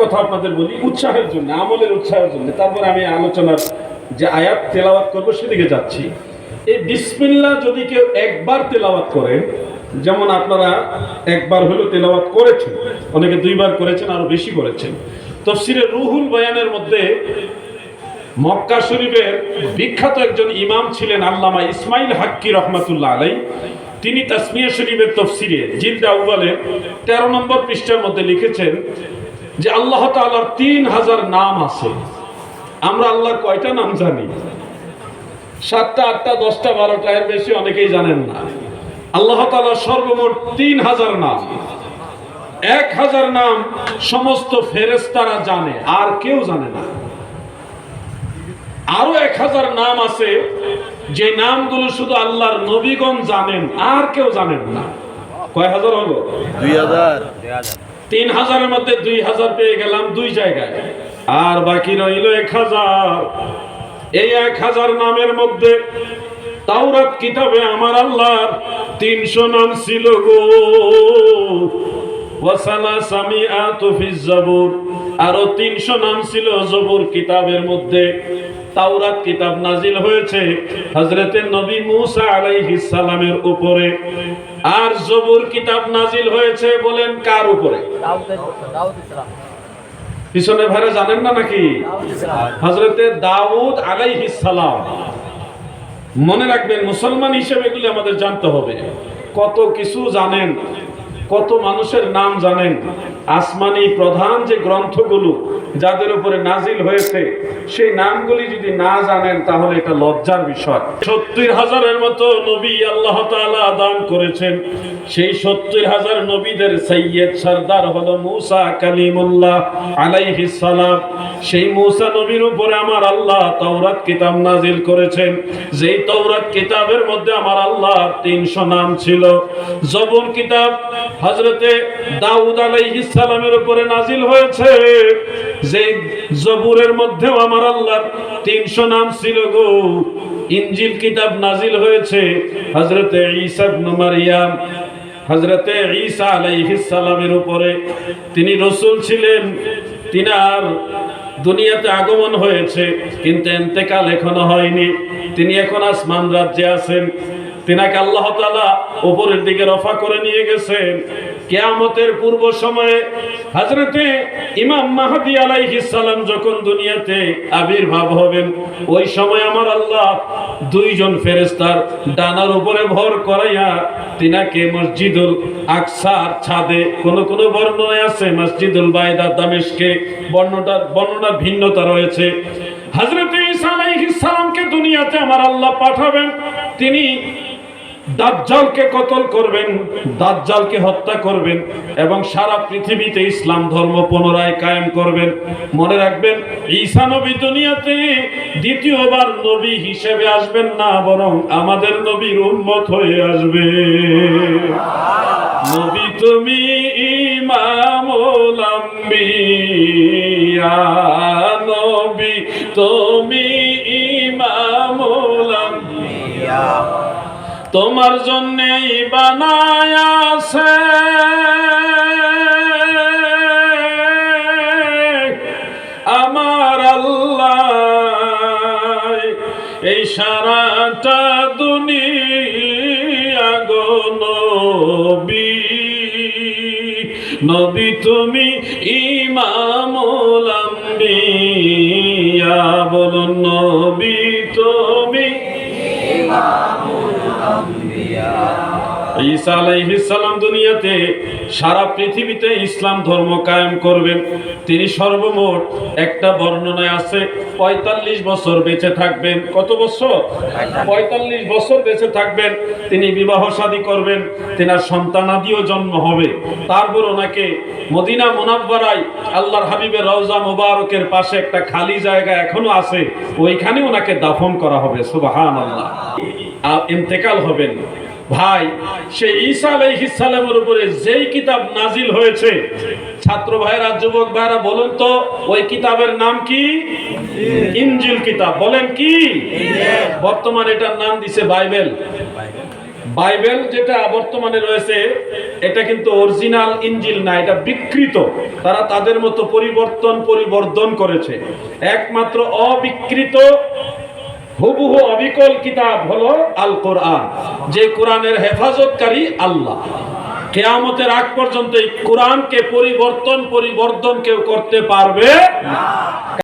কথা আপনাদের বলি, উৎসাহের জন্য, আমলের উৎসাহের জন্য। তারপর আমি আলোচনার যে আয়াত তেলাওয়াত করব সেদিকে যাচ্ছি। এই বিসমিল্লা যদি কেউ একবার তেলাওয়াত করেন, যেমন আপনারা একবার হলো তেলাওয়াত করেছেন, অনেকে দুইবার করেছেন, আরও বেশি করেছেন। তফসিরে রুহুল বয়ানের মধ্যে মক্কা শরীফের বিখ্যাত একজন ইমাম ছিলেন আল্লামা ইসমাইল হাক্কি রহমাতুল্লাহ আলাই তিনি তাসমিয়া শরীফের তফসিরে জিলদা আউ্বালের তেরো নম্বর পৃষ্ঠার মধ্যে লিখেছেন যে আল্লাহ তাআলার তিন হাজার নাম আছে। আমরা আল্লাহর কয়টা নাম জানি? সাতটা আটটা দশটা বারোটা এর বেশি অনেকেই জানেন না। আল্লাহ তাআলার সর্বমোট তিন হাজার নাম। এক হাজার নাম সমস্ত ফেরেস্তারা জানে আর কেউ জানে না। আরও এক হাজার নাম আছে যে নামগুলো শুধু আল্লাহর নবীগণ জানেন আর কেউ জানেন না। কয় হাজার হলো? দুই হাজার। তিন হাজারের মধ্যে দুই হাজার পেয়ে গেলাম দুই জায়গায়। আর বাকি রইল এক হাজার। এই এক হাজার নামের মধ্যে তাওরাত কিতাবে আমার আল্লাহর তিনশো নাম ছিল গো। আরও তিনশো নাম ছিল জবুর কিতাবের মধ্যে। তাওরাত কিতাব নাজিল হয়েছে হযরতে নবী মুসা আলাইহিস সালামের উপরে। আর জবুর কিতাব নাজিল হয়েছে বলেন কার উপরে? পিছনে ভাইরা জানেন না নাকি? হজরতে দাউদ আলাইহিস সালাম। মনে রাখবেন মুসলমান হিসেবে এগুলি আমাদের জানতে হবে। কত কিছু জানেন কত মানুষের নাম জানেন আসমানি প্রধান যে গ্রন্থগুলো যাদের উপরে নাজিল হয়েছে, সেই নামগুলি যদি না জানেন, তাহলে এটা লজ্জার বিষয়। সত্তর হাজারের মতো নবী আল্লাহ তাআলা দান করেছেন। সেই সত্তর হাজার নবীদের সৈয়দ সর্দার হলো মুসা কালিমুল্লাহ আলাইহিস সালাম। সেই মুসা নবীর উপরে আমার আল্লাহ তাওরাত কিতাব নাজিল করেছেন। যেই তাওরাত কিতাবের মধ্যে আমার আল্লাহ তিনশো নাম ছিল। জবুর কিতাব হজরতে দাউদ আলাইহিস সালামের উপরে নাজিল হয়েছে। যে জবুরের মধ্যেও আমার আল্লাহর তিনশো নাম ছিল গো। ইঞ্জিল কিতাব নাজিল হয়েছে হজরতে ঈসা ইবনে মারইয়াম হজরতে ঈসা আলাইহিস সালামের উপরে। তিনি রসুল ছিলেন, তিনার দুনিয়াতে আগমন হয়েছে, কিন্তু এন্তেকাল এখনও হয়নি। তিনি এখন আসমান রাজ্যে আছেন। তিনাকে আল্লাহ তাআলা উপরের দিকে রফা করে নিয়ে গেছেন। কেয়ামতের পূর্ব সময়ে হাজরতে ইমাম মাহদি সালাম যখন দুনিয়াতে আবির্ভাব হবেন, ওই সময় আমার আল্লাহ দুইজন ফেরেস্তার ডানার উপরে ভর করাইয়া তিনাকে মসজিদুল আকসার ছাদে কোন কোন বর্ণনায় আছে, মসজিদুল বাইদা, দামেশকে বর্ণটা বর্ণনার ভিন্নতা রয়েছে। হযরতে ঈসা আলাইহিস দুনিয়াতে আমার আল্লাহ পাঠাবেন, তিনি দাজ্জালকে কতল করবেন, দাজ্জালকে হত্যা করবেন এবং সারা পৃথিবীতে ইসলাম ধর্ম পুনরায় কায়েম করবেন। মনে রাখবেন, ঈসা নবী দুনিয়াতে দ্বিতীয়বার নবী হিসেবে আসবেন না, বরং আমাদের নবীর উম্মত হয়ে আসবে। নবী তুমি ইমামুল আম্বিয়া, নবী তুমি তোমার জন্যই বানায় আছে। আমার আল্লাহ, এই সারাটা দুনিয়া নবী। তুমি ইমামুল বলুন নবী, তুমি ঈসা আলাইহিস সালাম দুনিয়াতে সারা পৃথিবীতে ইসলাম ধর্ম কায়েম করবেন। তিনি সর্বমোট একটা বর্ণনায় আছে, পঁয়তাল্লিশ বছর বেঁচে থাকবেন। কত বছর? পঁয়তাল্লিশ বছর বেঁচে থাকবেন, তিনি বিবাহ শাদী করবেন, তেনার সন্তানাদিও জন্ম হবে। তারপর ওনাকে মদিনা মুনাব্বারায় আল্লাহর হাবিবের রওজা মুবারকের পাশে একটা খালি জায়গা এখনও আছে ওইখানে ওনাকে দাফন করা হবে। সুবাহান আল্লাহ ইন্তেকাল হবেন। ভাই, সেই ঈসা আলাইহিস সালামের উপরে যেই কিতাব নাজিল হয়েছে, ছাত্র ভাইরা, যুবক ভাইরা, বলুন তো, ওই কিতাবের নাম কি? ইনজিল কিতাব। বলেন কি? বর্তমানে এটার নাম দিছে বাইবেল। বাইবেল যেটা বর্তমানে রয়েছে, এটা কিন্তু অরিজিনাল ইঞ্জিল না, এটা বিকৃত। তারা তাদের মতো পরিবর্তন পরিবর্তন করেছে। একমাত্র অবিকৃত হুবহু অবিকল কিতাব হলো আল কোরআন যে কোরআনের হেফাজতকারী আল্লাহ। কেয়ামতের আগ পর্যন্ত এই কোরআনকে পরিবর্তন পরিবর্তন কেউ করতে পারবে না।